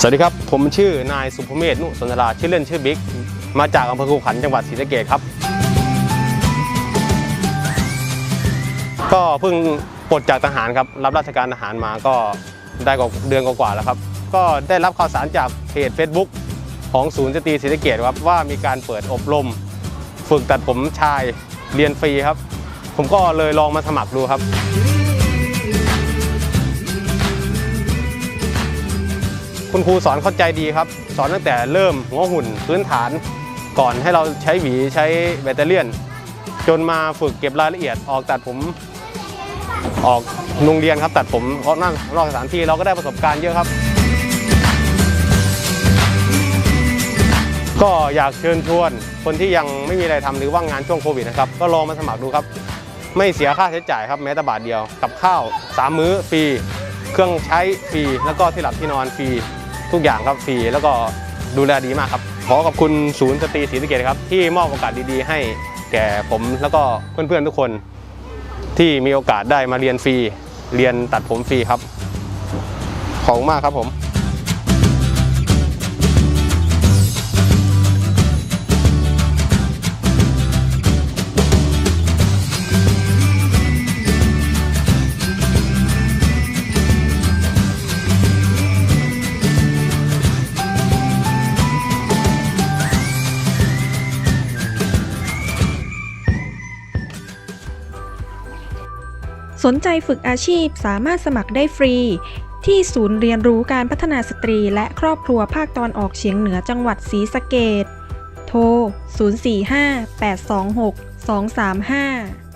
สวัสดีครับ ผมชื่อนายสุภเมธนุสนทราชื่อเล่นชื่อบิ๊ก มาจากอำเภอคูขันจังหวัดศรีสะเกษครับ ก็เพิ่งปลดจากทหารครับ รับราชการทหารมาก็ได้กว่าเดือนกว่าๆแล้วครับ ก็ได้รับข่าวสารจากเพจ Facebook ของศูนย์สตรีศรีสะเกษครับว่ามีการเปิดอบรม ฝึกตัดผมชายเรียนฟรีครับ ผมก็เลยลองมาสมัครดูครับ คุณครูสอนเข้าใจดีครับ สอนตั้งแต่เริ่มหัวหุ่นพื้นฐาน ก่อนให้เราใช้หวีใช้แบตเตอเลียนจนมาฝึกเก็บรายละเอียดออกตัดผม ออกโรงเรียนครับ ตัดผมออกนั่งนอกสถานที่เราก็ได้ประสบการณ์เยอะครับ ก็อยากเชิญชวน คนที่ยังไม่มีอะไรทำหรือว่างงานช่วงโควิดนะครับ ก็ลองมาสมัครดูครับ ไม่เสียค่าใช้จ่ายครับแม้แต่บาทเดียว กับข้าว 3 มื้อฟรีเครื่องใช้ฟรีแล้วก็ที่หลับที่นอนฟรี ทุกอย่างครับฟรีแล้วก็ดูแลดีมากครับ ขอขอบคุณศูนย์สตรีศรีสะเกดครับ ที่มอบโอกาสดีๆ ให้แก่ผมแล้วก็เพื่อนๆทุกคน ที่มีโอกาสได้มาเรียนฟรีเรียนตัดผมฟรีครับ ขอบคุณมากครับผม สนใจฝึกอาชีพสามารถสมัครได้ฟรี ที่ศูนย์เรียนรู้การพัฒนาสตรีและครอบครัวภาคตอนออกเฉียงเหนือจังหวัดศรีสะเกดโทร 045 826 235